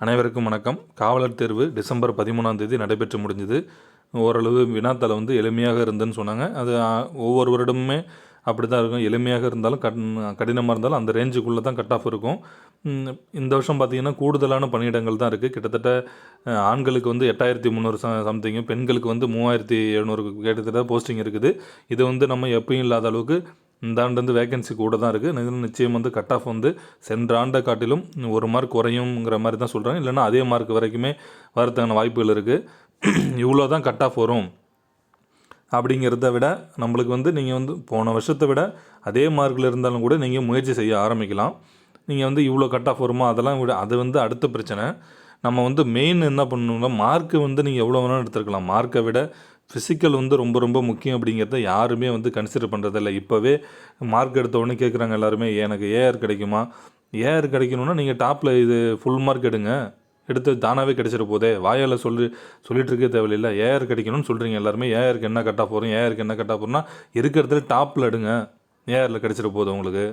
அனைவருக்கும் வணக்கம். காவலர் தேர்வு டிசம்பர் பதிமூணாம் தேதி நடைபெற்று முடிஞ்சது. ஓரளவு வினாத்தாள் வந்து எளிமையாக இருந்ததுன்னு சொன்னாங்க. அது ஒவ்வொரு வருடமுமே அப்படி தான் இருக்கும். எளிமையாக இருந்தாலும் கட் கடினமாக இருந்தாலும் அந்த ரேஞ்சுக்குள்ளே தான் கட் ஆஃப் இருக்கும் இந்த வருஷம் பார்த்திங்கன்னா கூடுதலான பணியிடங்கள் தான் இருக்குது கிட்டத்தட்ட ஆண்களுக்கு வந்து எட்டாயிரத்தி முந்நூறு ச சம்திங்கும் பெண்களுக்கு வந்து மூவாயிரத்தி எழுநூறு கிட்டத்தட்ட போஸ்டிங் இருக்குது. இது வந்து நம்ம எப்பயும் இல்லாத அளவுக்கு இந்த ஆண்டு வந்து வேகன்சி கூட தான் இருக்குது நிச்சயம் வந்து கட் ஆஃப் வந்து சென்ற ஆண்டை காட்டிலும் ஒரு மார்க் குறையுங்கிற மாதிரி தான் சொல்கிறாங்க இல்லைன்னா அதே மார்க் வரைக்குமே வரதுக்கான வாய்ப்புகள் இருக்குது இவ்வளோ தான் கட் ஆஃப் வரும். அப்படிங்கிறத விட நம்மளுக்கு வந்து நீங்கள் வந்து போன வருஷத்தை விட அதே மார்க்கில் இருந்தாலும் கூட நீங்கள் முயற்சி செய்ய ஆரம்பிக்கலாம். நீங்கள் வந்து இவ்வளோ கட் ஆஃப் வருமா? அதெல்லாம் விட அது வந்து அடுத்த பிரச்சனை. நம்ம வந்து மெயின் என்ன பண்ணணும்னா மார்க்கு வந்து நீங்கள் எவ்வளோ வேணாலும் எடுத்துருக்கலாம். மார்க்கை விட ஃபிசிக்கல் வந்து ரொம்ப ரொம்ப முக்கியம் அப்படிங்கிறத யாருமே வந்து கன்சிடர் பண்ணுறதில்ல இப்போவே மார்க் எடுத்தவொடனே கேட்குறாங்க எல்லாருமே எனக்கு ஏஆர் கிடைக்குமா? ஏஆர் கிடைக்கணும்னா நீங்கள் டாப்பில் இது ஃபுல் மார்க் எடுங்க. எடுத்து தானாகவே கிடைச்சிட போதே. வாயால் சொல்லி சொல்லிட்டு இருக்கே தேவையில்லை ஏஆர் கிடைக்கணும்னு சொல்கிறீங்க எல்லாருமே. ஏஆருக்கு என்ன கட்டாக போகிறோம் ஏஆருக்கு என்ன கட்டாக போகிறோம்னா இருக்கிறதுல டாப்பில் எடுங்க. ஏஆரில் கிடைச்சிட போகுது உங்களுக்கு.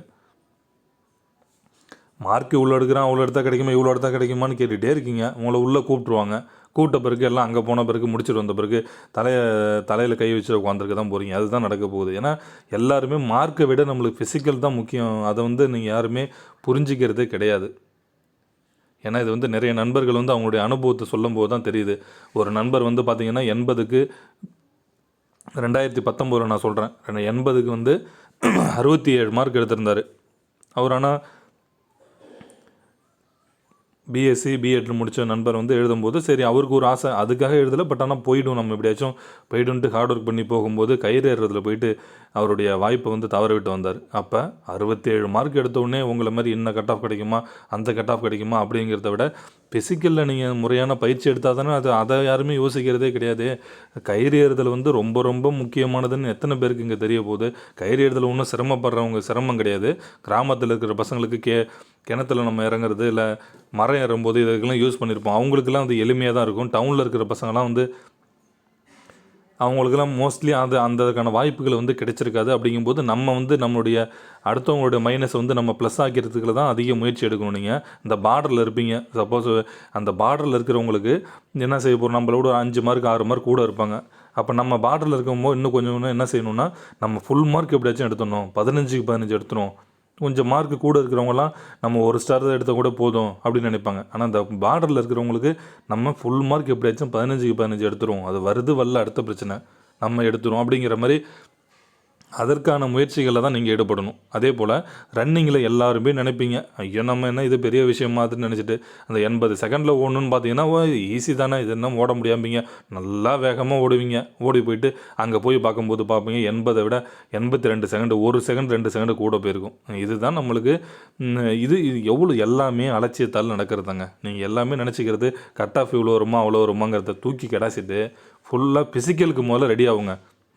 மார்க் இவ்வளோ எடுக்கிறான் அவ்வளோ எடுத்தால் கிடைக்குமா? இவ்வளோ எடுத்தால் கிடைக்குமான்னு கேட்டுகிட்டே இருக்கீங்க. உங்களை உள்ளே கூப்பிட்ருவாங்க கூட்ட பிறகு எல்லாம் அங்கே போன பிறகு முடிச்சுட்டு வந்த பிறகு தலையை தலையில் கை வச்சு உட்காந்துருக்க தான் போகிறீங்க அதுதான் நடக்க போகுது. ஏன்னா எல்லாருமே மார்க்கை விட நம்மளுக்கு ஃபிசிக்கல் தான் முக்கியம். அதை வந்து நீங்கள் யாருமே புரிஞ்சிக்கிறதே கிடையாது. ஏன்னா இது வந்து நிறைய நண்பர்கள் வந்து அவங்களுடைய அனுபவத்தை சொல்லும்போது தான் தெரியுது. ஒரு நண்பர் வந்து பார்த்தீங்கன்னா எண்பதுக்கு ரெண்டாயிரத்தி பத்தொம்போதில் நான் சொல்கிறேன் எண்பதுக்கு வந்து அறுபத்தி ஏழு மார்க் எடுத்திருந்தார். அவர் ஆனால் பிஎஸ்சி பிஎட்ல முடித்த நண்பர் வந்து எழுதும்போது சரி அவருக்கு ஒரு ஆசை. அதுக்காக எழுதலை பட் ஆனால் போயிடும். நம்ம எப்படியாச்சும் போய்டுன்ட்டு ஹார்ட் ஒர்க் பண்ணி போகும்போது கயிறு போயிட்டு அவருடைய வாய்ப்பை வந்து தவற விட்டு வந்தார். அப்போ அறுபத்தேழு மார்க் எடுத்த உடனே உங்களை மாதிரி என்ன கட் ஆஃப் கிடைக்குமா? அந்த கட் ஆஃப் கிடைக்குமா? அப்படிங்கிறத விட ஃபிசிக்கலில் நீங்கள் முறையான பயிற்சி எடுத்தால் தானே அது அதை யாருமே யோசிக்கிறதே கிடையாது. கயிறு ஏறுதல் வந்து ரொம்ப ரொம்ப முக்கியமானதுன்னு எத்தனை பேருக்கு இங்கே தெரிய போகுது? கயிறு ஏறுதல் ஒன்றும் சிரமப்படுறவங்க சிரமம் கிடையாது. கிராமத்தில் இருக்கிற பசங்களுக்கு கே கிணத்துல நம்ம இறங்குறது இல்லை மரம் ஏறும்போது இதுக்கெல்லாம் யூஸ் பண்ணியிருப்போம் அவங்களுக்கெல்லாம் வந்து எளிமையாக தான் இருக்கும். டவுனில் இருக்கிற பசங்களாம் வந்து அவங்களுக்கெல்லாம் மோஸ்ட்லி அது அந்ததுக்கான வாய்ப்புகள் வந்து கிடைச்சிருக்காது. அப்படிங்கும்போது நம்ம வந்து நம்மளுடைய அடுத்தவங்களுடைய மைனஸை வந்து நம்ம ப்ளஸ் ஆக்கிறதுக்குள்ள தான் அதிக முயற்சி எடுக்கணும் நீங்கள் இந்த பார்டரில் இருப்பீங்க. சப்போஸ் அந்த பார்டரில் இருக்கிறவங்களுக்கு என்ன செய்ய போகிறோம் நம்மளோட ஒரு அஞ்சு மார்க் ஆறு மார்க் கூட இருப்பாங்க. அப்போ நம்ம பார்டரில் இருக்கும்போது இன்னும் கொஞ்சம் இன்னும் என்ன செய்யணும்னா நம்ம ஃபுல் மார்க் எப்படியாச்சும் எடுத்துடணும். பதினஞ்சுக்கு பதினஞ்சு எடுத்துடணும். கொஞ்சம் மார்க் கூட இருக்கிறவங்கலாம் நம்ம ஒரு ஸ்டார் தான் எடுத்தால் கூட போதும் அப்படின்னு நினைப்பாங்க. ஆனால் அந்த பார்டரில் இருக்கிறவங்களுக்கு நம்ம ஃபுல் மார்க் எப்படியாச்சும் பதினஞ்சுக்கு பதினஞ்சு எடுத்துருவோம். அது வருது வரல அடுத்த பிரச்சனை. நம்ம எடுத்துருவோம் அப்படிங்கிற மாதிரி அதற்கான முயற்சிகளில் தான் நீங்கள் ஈடுபடணும். அதே போல் ரன்னிங்கில் எல்லாருமே நினைப்பீங்க ஐயோ நம்ம என்ன இது பெரிய விஷயம் மாதிரி நினச்சிட்டு அந்த எண்பது செகண்டில் ஓடணும்னு பார்த்தீங்கன்னா ஈஸி தானே இது என்ன ஓட முடியாமீங்க நல்லா வேகமாக ஓடுவீங்க. ஓடி போயிட்டு அங்கே போய் பார்க்கும்போது பார்ப்பீங்க எண்பதை விட எண்பத்தி ரெண்டு செகண்டு ஒரு செகண்ட் ரெண்டு செகண்டு கூட போயிருக்கும். இதுதான் நம்மளுக்கு இது இது எவ்வளோ எல்லாமே அலட்சியத்தால் நடக்கிறதாங்க. நீங்கள் எல்லாமே நினச்சிக்கிறது கட் ஆஃப் இவ்வளோ வருமா அவ்வளோ வருமாங்கிறத தூக்கி கிடாசிட்டு ஃபுல்லாக ஃபிசிக்கலுக்கு முதல்ல ரெடி ஆகுங்க.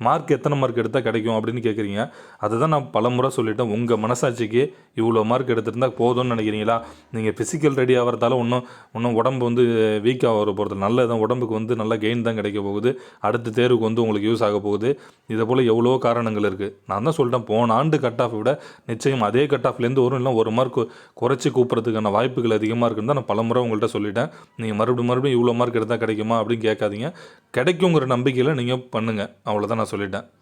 மார்க் எத்தனை மார்க் எடுத்தால் கிடைக்கும் அப்படின்னு கேட்குறீங்க அதை தான் நான் பல முறை சொல்லிட்டேன். உங்கள் மனசாட்சிக்கு இவ்வளோ மார்க் எடுத்திருந்தால் போதும்னு நினைக்கிறீங்களா? நீங்கள் ஃபிசிக்கல் ரெடி ஆகிறதால ஒன்றும் இன்னும் உடம்பு வந்து வீக்காக வர போகிறது நல்ல தான் உடம்புக்கு வந்து நல்ல கெயின் தான் கிடைக்க போகுது. அடுத்த தேர்வுக்கு வந்து உங்களுக்கு யூஸ் ஆக போகுது. இதை போல் எவ்வளோ காரணங்கள் இருக்குது நான் தான் சொல்லிட்டேன் போன ஆண்டு கட் ஆஃப் விட நிச்சயம் அதே கட் ஆஃப்லேருந்து வரும் இல்லை ஒரு மார்க் குறைச்சி கூப்பிட்றதுக்கான வாய்ப்புகள் அதிகமாக இருக்குன்னு தான் நான் பல முறை உங்கள்கிட்ட சொல்லிட்டேன். நீங்கள் மறுபடியும் மறுபடியும் இவ்வளோ மார்க் எடுத்தால் கிடைக்குமா அப்படின்னு கேட்காதீங்க. கிடைக்குங்கிற நம்பிக்கையில் நீங்கள் பண்ணுங்கள் அவ்வளோதான் நான் சொல்லிட்டேன்.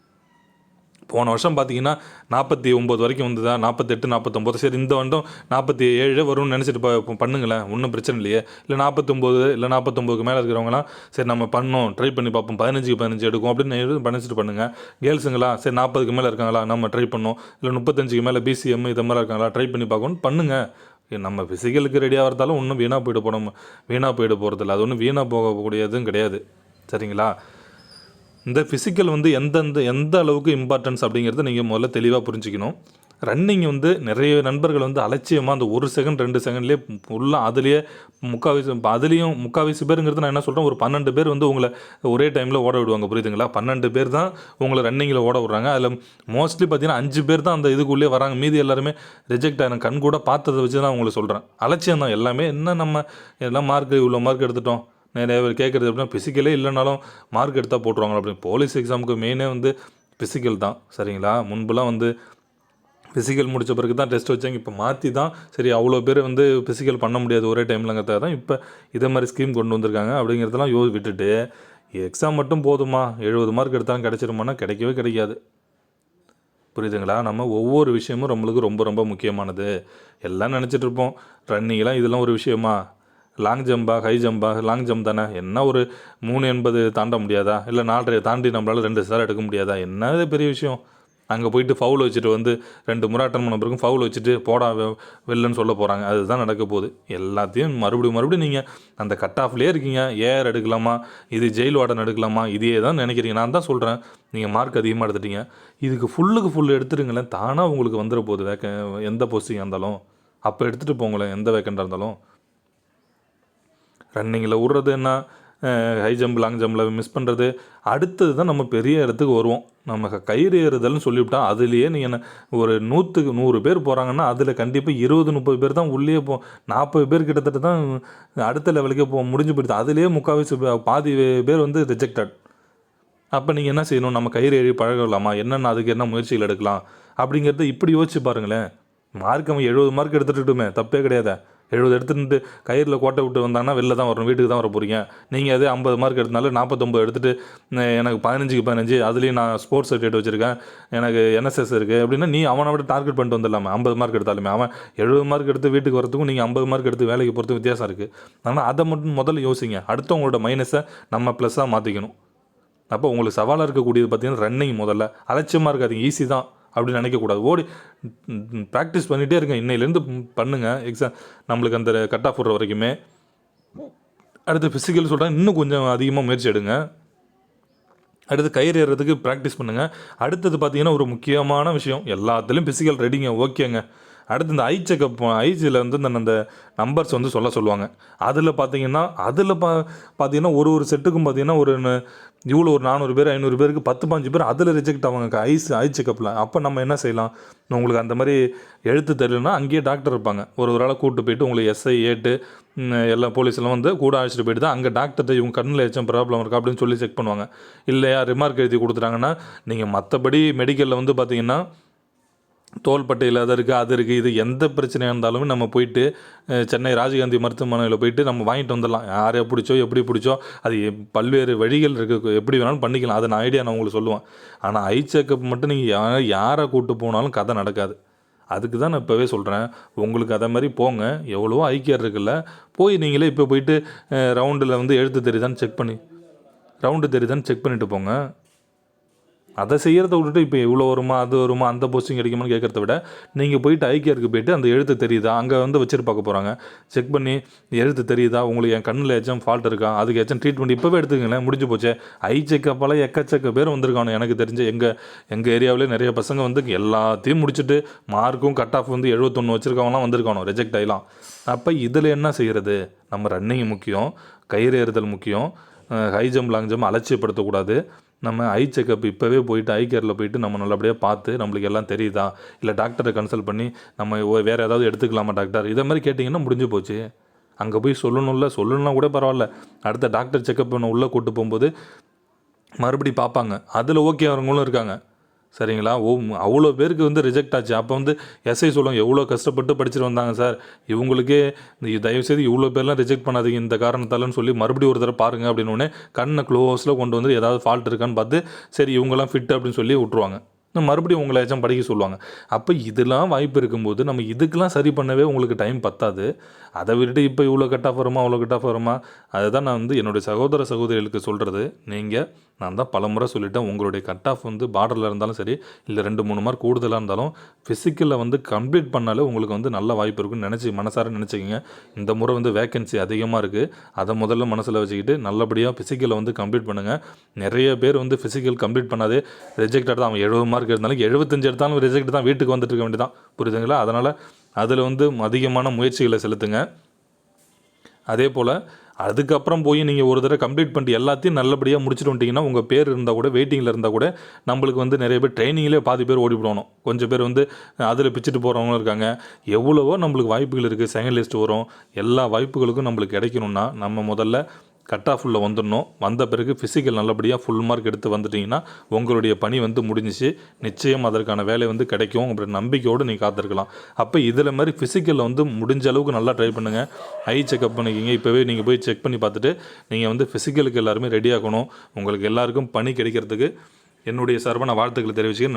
போன வருஷம் பார்த்தீங்கன்னா நாற்பத்தி ஒம்பது வரைக்கும் வந்ததா? நாற்பத்தெட்டு நாற்பத்தொம்போது சரி இந்த வருடம் நாற்பத்தி ஏழு வரும்னு நினச்சிட்டு ப- பண்ணுங்களேன். ஒன்றும் பிரச்சனை இல்லையே. இல்லை நாற்பத்தொம்போது இல்லை நாற்பத்தொம்போதுக்கு மேலே இருக்கிறவங்களாம் சரி நம்ம பண்ணோம். ட்ரை பண்ணி பார்ப்போம். பதினஞ்சுக்கு பதினஞ்சு எடுக்கும் அப்படின்னு எழுதி பண்ணுங்கள் கேர்ள்ஸுங்களா? சரி நாற்பதுக்கு மேலே இருக்காங்களா? நம்ம ட்ரை பண்ணோம். இல்லை முப்பத்தஞ்சுக்கு மேலே பிசிஎம் இது மாதிரி இருக்காங்களா? ட்ரை பண்ணி பார்க்கணும் பண்ணுங்கள் நம்ம ஃபிசிக்கலுக்கு ரெடி ஒன்றும் வீணாக போயிட்டு போனோம் வீணாக போயிட்டு போகிறதில்ல அது ஒன்றும் வீணாக போகக்கூடியதும் கிடையாது. சரிங்களா? இந்த ஃபிசிக்கல் வந்து எந்தெந்த எந்த அளவுக்கு இம்பார்ட்டன்ஸ் அப்படிங்கிறத நீங்கள் முதல்ல தெளிவாக புரிஞ்சுக்கணும். ரன்னிங் வந்து நிறைய நண்பர்கள் வந்து அலட்சியமாக அந்த ஒரு செகண்ட் ரெண்டு செகண்ட்லேயே ஃபுல்லாக அதுலேயே முக்கால்வாசி அதுலேயும் முக்கால்வாசி பேருங்கிறது நான் என்ன சொல்கிறேன் ஒரு பன்னெண்டு பேர் வந்து உங்களை ஒரே டைமில் ஓட விடுவாங்க. புரியுதுங்களா? பன்னெண்டு பேர் தான் உங்களை ரன்னிங்கில் ஓட விடுறாங்க. அதில் மோஸ்ட்லி பார்த்தீங்கன்னா அஞ்சு பேர் தான் அந்த இதுக்குள்ளேயே வராங்க. மீதி எல்லாருமே ரிஜெக்ட் ஆகின கண் கூட பார்த்ததை வச்சு தான் உங்களை சொல்கிறேன் அலட்சியம் தான். எல்லாமே என்ன நம்ம எல்லாம் மார்க் இவ்வளோ மார்க் எடுத்துட்டோம்? நிறைய பேர் கேட்குறது அப்படின்னா ஃபிசிக்கலே இல்லைனாலும் மார்க் எடுத்தால் போட்டுருவாங்க அப்படின்னு. போலீஸ் எக்ஸாமுக்கு மெயினே வந்து ஃபிசிக்கல் தான் சரிங்களா? முன்பெல்லாம் வந்து ஃபிசிக்கல் முடித்த பிறகு தான் டெஸ்ட் வச்சாங்க. இப்போ மாற்றி தான் சரி அவ்வளோ பேர் வந்து ஃபிசிக்கல் பண்ண முடியாது ஒரே டைம்லங்கிறதாக தான் இப்போ இதே மாதிரி ஸ்கீம் கொண்டு வந்திருக்காங்க அப்படிங்கிறதெல்லாம் யோ விட்டுட்டு எக்ஸாம் மட்டும் போதுமா? எழுபது மார்க் எடுத்தாலும் கிடச்சிருமானா கிடைக்கவே கிடைக்காது. புரியுதுங்களா? நம்ம ஒவ்வொரு விஷயமும் நம்மளுக்கு ரொம்ப ரொம்ப முக்கியமானது. எல்லாம் நினச்சிட்ருப்போம் ரன்னிங்லாம் இதெல்லாம் ஒரு விஷயமா? லாங் ஜம்பா ஹை ஜம்பா லாங் ஜம்ப் தானே? என்ன ஒரு மூணு எண்பது தாண்ட முடியாதா? இல்லை நாலரை தாண்டி நம்மளால் ரெண்டு சார் எடுக்க முடியாதா? என்னது பெரிய விஷயம்? அங்கே போயிட்டு ஃபவுல் வச்சுட்டு வந்து ரெண்டு முறை அட்டன் பண்ண பிறகு ஃபவுல் வச்சுட்டு போடா வெளிலன்னு சொல்ல போகிறாங்க அதுதான் நடக்க போகுது. எல்லாத்தையும் மறுபடியும் மறுபடியும் நீங்கள் அந்த கட் ஆஃப்லேயே இருக்கீங்க. ஏஆர் எடுக்கலாமா? இது ஜெயில் வார்டன் எடுக்கலாமா? இதே தான் நினைக்கிறீங்க. நான் தான் சொல்கிறேன் நீங்கள் மார்க் அதிகமாக எடுத்துட்டீங்க. இதுக்கு ஃபுல்லுக்கு ஃபுல் எடுத்துருங்களேன். தானாக உங்களுக்கு வந்துட போகுது. வேக்க எந்த போஸ்டிங்காக இருந்தாலும். அப்போ எடுத்துகிட்டு போங்களேன். எந்த வேக்கண்டாக இருந்தாலும். ரன்னிங்கில் விட்றது என்ன ஹை ஜம்ப் லாங் ஜம்பில் மிஸ் பண்ணுறது அடுத்தது தான் நம்ம பெரிய இடத்துக்கு வருவோம். நம்ம கயிறு ஏறுதல்னு சொல்லிவிட்டா அதுலேயே நீங்கள் என்ன ஒரு நூற்றுக்கு நூறு பேர் போகிறாங்கன்னா அதில் கண்டிப்பாக இருபது முப்பது பேர் தான் உள்ளே போ நாற்பது பேர் கிட்டத்தட்ட தான் அடுத்த லெவலுக்கே போ முடிஞ்சு போயிடுது. அதுலேயே முக்கால்வாசி பாதி பேர் வந்து ரிஜெக்டட் அப்போ நீங்கள் என்ன செய்யணும்? நம்ம கயிறு ஏறி பழகலாமா? என்னென்ன அதுக்கு என்ன முயற்சிகள் எடுக்கலாம்? அப்படிங்கிறத இப்படி யோசிச்சு பாருங்களேன். மார்க் அவன் எழுபது மார்க் எடுத்துட்டுமே தப்பே கிடையாது. எழுபது எடுத்துட்டு கயிறில் கோட்டை விட்டு வந்தாங்கன்னா வெளில தான் வரணும் வீட்டுக்கு தான் வர போகிறீங்க நீங்கள் அதே ஐம்பது மார்க் எடுத்தனால நாற்பத்தொம்பது எடுத்துட்டு எனக்கு பதினஞ்சுக்கு பதினஞ்சு அதுலேயும் நான் ஸ்போர்ட்ஸ் சர்டிஃபிகேட் வச்சுருக்கேன். எனக்கு என்எஸ்எஸ் இருக்குது அப்படின்னா நீ அவனை விட டார்கெட் பண்ணிட்டு வந்துடலாமே. ஐம்பது மார்க் எடுத்தாலுமே. அவன் எழுபது மார்க் எடுத்து வீட்டுக்கு வரத்துக்கும் நீங்கள் ஐம்பது மார்க் எடுத்து வேலைக்கு போகிறதுக்கும் வித்தியாசம் இருக்குது ஆனால் அதை மட்டும் முதல்ல யோசிங்க. அடுத்தவங்களோட மைனஸை நம்ம ப்ளஸ்ஸாக மாற்றிக்கணும் அப்போ உங்களுக்கு சவாலாக இருக்கக்கூடியது பார்த்தீங்கன்னா ரன்னிங் முதல்ல. அலட்சியமாக இருக்காது ஈஸி தான். அப்படின்னு நினைக்கக்கூடாது. ஓடி ப்ராக்டிஸ் பண்ணிகிட்டே இருங்க. இன்னையிலேருந்து பண்ணுங்கள் எக்ஸாம் நம்மளுக்கு அந்த கட் ஆஃப் விடுற வரைக்குமே. அடுத்து ஃபிசிக்கல் சொல்கிறேன் இன்னும் கொஞ்சம் அதிகமாக முயற்சி எடுங்க. அடுத்து கயிறு ஏறுறதுக்கு ப்ராக்டிஸ் பண்ணுங்கள் அடுத்தது பார்த்தீங்கன்னா ஒரு முக்கியமான விஷயம். எல்லாத்துலேயும் ஃபிசிக்கல் ரெடிங்க ஓகேங்க அடுத்து இந்த ஐ செக்கப் ஐஜியில் வந்து இந்த அந்த நம்பர்ஸ் வந்து சொல்ல சொல்லுவாங்க. அதில் பார்த்தீங்கன்னா அதில் பா பார்த்தீங்கன்னா ஒரு ஒரு செட்டுக்கும் பார்த்தீங்கன்னா ஒரு இவ்வளோ ஒரு நானூறு பேர் ஐநூறு பேருக்கு பத்து பாஞ்சு பேர் அதில் ரிஜெக்ட் ஆவாங்க ஐஸ் ஐ செக்கப்பில் அப்போ நம்ம என்ன செய்யலாம்? உங்களுக்கு அந்த மாதிரி எழுத்து தெரியலன்னா அங்கேயே டாக்டர் இருப்பாங்க. ஒரு ஒரு ஆளை கூப்பிட்டு போயிட்டு உங்களுக்கு எஸ்ஐ ஏட்டு எல்லா போலீஸ்லாம் வந்து கூட அழைச்சிட்டு போயிட்டு தான் அங்கே டாக்டர்கிட்ட இவங்க கண்ணில் ஏச்சும் ப்ராப்ளம் இருக்கா அப்படின்னு சொல்லி செக் பண்ணுவாங்க. இல்லையா? ரிமார்க் எழுதி கொடுத்துட்டாங்கன்னா நீங்கள் மற்றபடி மெடிக்கலில் வந்து பார்த்தீங்கன்னா தோள்பட்டையில் அது இருக்குது அது இருக்குது இது எந்த பிரச்சனையாக இருந்தாலுமே நம்ம போயிட்டு சென்னை ராஜீவ்காந்தி மருத்துவமனையில் போயிட்டு நம்ம வாங்கிட்டு வந்துடலாம். யாரை பிடிச்சோ எப்படி பிடிச்சோ அது பல்வேறு வழிகள் இருக்குது எப்படி வேணாலும் பண்ணிக்கலாம். அதை நான் ஐடியா நான் உங்களுக்கு சொல்லுவேன். ஆனால் ஐ செக்கப் மட்டும் நீங்கள் யா யாரை கூப்பிட்டு போனாலும் கதை நடக்காது. அதுக்கு தான் நான் இப்போவே சொல்கிறேன் உங்களுக்கு அதை மாதிரி போங்க. எவ்வளவோ ஐக்கியர் இருக்குல்ல. போய் நீங்களே இப்போ போயிட்டு ரவுண்டில் வந்து எழுத்து தெரியுதான்னு செக் பண்ணி ரவுண்டு தெரியுதான்னு செக் பண்ணிவிட்டு போங்க. அதை செய்கிறத விட்டுட்டு இப்போ இவ்வளோ வருமா அது வருமா அந்த போஸ்டிங் கிடைக்குமான்னு கேட்குறத விட நீங்கள் போயிட்டு ஐக்கியருக்கு போயிட்டு அந்த எழுத்து தெரியுதா? அங்கே வந்து வச்சுட்டு பார்க்க போகிறாங்க செக் பண்ணி எழுத்து தெரியுதா? உங்களுக்கு என் கண்ணில் ஏச்சும் ஃபால்ட் இருக்கா? அதுக்கு ஏச்சும் ட்ரீட்மெண்ட் இப்போவே எடுத்துக்கங்களேன் முடிஞ்சு போச்சு. ஐ செக்கப்பால் எக்கச்சக்க பேர் வந்திருக்கானு எனக்கு தெரிஞ்சு. எங்கள் எங்கள் ஏரியாவிலே நிறைய பசங்க வந்து எல்லாத்தையும் முடிச்சுட்டு மார்க்கும் கட் ஆஃப் வந்து எழுபத்தொன்று வச்சுருக்கவங்களாம் வந்திருக்கானோ ரிஜெக்ட் ஆகலாம் அப்போ இதில் என்ன செய்கிறது நம்ம ரன்னிங் முக்கியம் கயிறு ஏறுதல் முக்கியம். ஹை ஜம்ப் லாங் ஜம்ப் அலட்சியப்படுத்தக்கூடாது. நம்ம ஐ செக்கப் இப்போவே போயிட்டு ஐ கேரில் போயிட்டு நம்ம நல்லபடியாக பார்த்து நம்மளுக்கு எல்லாம் தெரியுதா? இல்லை டாக்டரை கன்சல்ட் பண்ணி நம்ம வேறு ஏதாவது எடுத்துக்கலாமா டாக்டர் இதை மாதிரி கேட்டிங்கன்னா முடிஞ்சு போச்சு. அங்கே போய் சொல்லணும்ல சொல்லணும்னா கூட பரவாயில்ல. அடுத்த டாக்டர் செக்கப் பண்ண உள்ளே கூட்டு போகும்போது மறுபடி பார்ப்பாங்க. அதில் ஓகே அவங்களும் இருக்காங்க. சரிங்களா? ஓ அவ்வளோ பேருக்கு வந்து ரிஜெக்ட் ஆச்சு. அப்போ வந்து எஸ்ஐ சொல்லுவாங்க எவ்வளோ கஷ்டப்பட்டு படிச்சுட்டு வந்தாங்க சார். இவங்களுக்கே இந்த தயவுசெய்து இவ்வளோ பேர்லாம் ரிஜெக்ட் பண்ணாதீங்க. இந்த காரணத்தாலன்னு சொல்லி மறுபடியும் ஒரு தடவை பாருங்க அப்படின்னு உடனே கண்ணை க்ளோஸில் கொண்டு வந்து ஏதாவது ஃபால்ட் இருக்கான்னு பார்த்து சரி இவங்கெல்லாம் ஃபிட் அப்படின்னு சொல்லி விட்ருவாங்க மறுபடியும் உங்களை ஏதாச்சும் படிக்க சொல்லுவாங்க. அப்போ இதெல்லாம் வாய்ப்பு இருக்கும்போது நம்ம இதுக்கெல்லாம் சரி பண்ணவே உங்களுக்கு டைம் பத்தாது. அதை விட்டுட்டு இப்போ இவ்வளோ கட் ஆஃப் வருமா அவ்வளோ கட் ஆஃப் வருமா? அதுதான் நான் வந்து என்னுடைய சகோதர சகோதரிகளுக்கு சொல்கிறது நீங்கள் நான் தான் பலமுறை சொல்லிட்டேன் உங்களுடைய கட் ஆஃப் வந்து பார்டரில் இருந்தாலும் சரி இல்லை ரெண்டு மூணு மார்க் கூடுதலாக இருந்தாலும் ஃபிசிக்கலில் வந்து கம்ப்ளீட் பண்ணாலே உங்களுக்கு வந்து நல்ல வாய்ப்பு இருக்குன்னு நினச்சி மனசார நினச்சிக்கிங்க. இந்த முறை வந்து வேகன்சி அதிகமாக இருக்குது அதை முதல்ல மனசில் வச்சுக்கிட்டு நல்லபடியாக ஃபிசிக்கலை வந்து கம்ப்ளீட் பண்ணுங்கள் நிறைய பேர் வந்து ஃபிசிக்கல் கம்ப்ளீட் பண்ணாதே ரிஜெக்ட் தான். அவன் எழுபது மார்க் எடுத்தாலும் எழுபத்தஞ்சு எடுத்தாலும் ரிஜெக்ட் தான் வீட்டுக்கு வந்துட்டு இருக்க வேண்டியதான் புரியுதுங்களா? அதனால் அதில் வந்து அதிகமான முயற்சிகளை செலுத்துங்க. அதே போல் அதுக்கப்புறம் போய் நீங்கள் ஒரு தடவை கம்ப்ளீட் பண்ணிட்டு எல்லாத்தையும் நல்லபடியாக முடிச்சுட்டு வந்துட்டிங்கன்னா உங்கள் பேர் இருந்தால் கூட வெயிட்டிங்கில் இருந்தால் கூட நம்மளுக்கு வந்து நிறைய பேர் ட்ரைனிங்லேயே பாதி பேர் ஓடி போடணும். கொஞ்சம் பேர் வந்து அதில் பிச்சுட்டு போகிறவங்களும் இருக்காங்க. எவ்வளவோ நம்மளுக்கு வாய்ப்புகள் இருக்குது செகண்ட் லிஸ்ட் வரும். எல்லா வாய்ப்புகளுக்கும் நம்மளுக்கு கிடைக்கணும்னா நம்ம முதல்ல கட் ஆஃபில் வந்துடணும். வந்த பிறகு ஃபிசிக்கல் நல்லபடியாக ஃபுல் மார்க் எடுத்து வந்துட்டிங்கன்னா உங்களுடைய பணி வந்து முடிஞ்சிச்சு. நிச்சயம் அதற்கான வேலை வந்து கிடைக்கும். அப்படின்ற நம்பிக்கையோடு நீங்கள் காத்திருக்கலாம். அப்போ இதில் மாதிரி ஃபிசிக்கலில் வந்து முடிஞ்ச அளவுக்கு நல்லா ட்ரை பண்ணுங்கள் ஐ செக்அப் பண்ணிக்கிங்க. இப்போவே நீங்கள் போய் செக் பண்ணி பார்த்துட்டு நீங்கள் வந்து ஃபிசிக்கலுக்கு எல்லாருமே ரெடி ஆகணும். உங்களுக்கு எல்லாருக்கும் பணி கிடைக்கிறதுக்கு என்னுடைய சார்பான வாழ்த்துக்களை தெரிவிச்சுக்க